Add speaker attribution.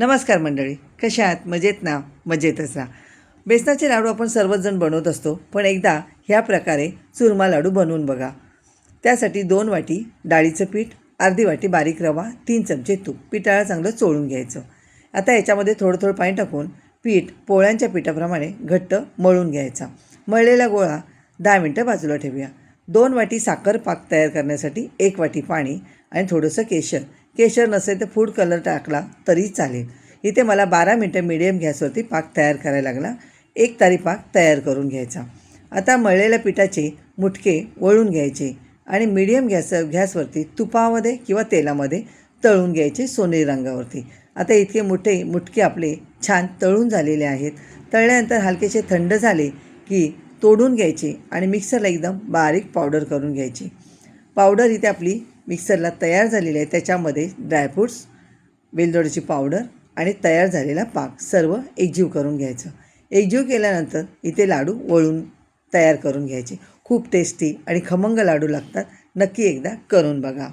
Speaker 1: नमस्कार मंडळी कशा आहात? मजेत ना? मजेतच ना? बेसनाचे लाडू आपण सर्वच जण बनवत असतो पण एकदा ह्या प्रकारे चुरमा लाडू बनवून बघा. त्यासाठी दोन वाटी डाळीचं पीठ अर्धी वाटी बारीक रवा तीन चमचे तूप. पिठाला चांगलं चोळून घ्यायचं. आता याच्यामध्ये थोडं थोडं पाणी टाकून पीठ पोळ्यांच्या पिठाप्रमाणे घट्ट मळून घ्यायचा. मळलेला गोळा दहा मिनटं बाजूला ठेवूया. दोन वाटी साखर पाक तयार करण्यासाठी एक वाटी पाणी आणि थोडंसं केशर. केशर नसेल तर फूड कलर टाकला तरी चालेल. इथे मला बारा मिनटं मिडियम गॅसवरती पाक तयार करायला लागला. एक तारी पाक तयार करून घ्यायचा. आता मळलेल्या पिठाचे मुटके वळून घ्यायचे आणि मिडियम गॅस गॅसवरती तुपामध्ये किंवा तेलामध्ये तळून घ्यायचे सोनेरी रंगावरती. आता इतके मोठे मुटके आपले छान तळून झालेले आहेत. तळल्यानंतर हलकेसे थंड झाले की तोडून घ्यायचे आणि मिक्सरला एकदम बारीक पावडर करून घ्यायची. पावडर इथे आपली मिक्सरला तयार झालेली आहे. त्याच्यामध्ये ड्रायफ्रूट्स वेलदोडीची पावडर आणि तयार झालेला पाक. सर्व एकजीव करून घ्यायचं. एकजीव केल्यानंतर इथे लाडू वळून तयार करून घ्यायचे. खूप टेस्टी आणि खमंग लाडू लागतात. नक्की एकदा करून बघा.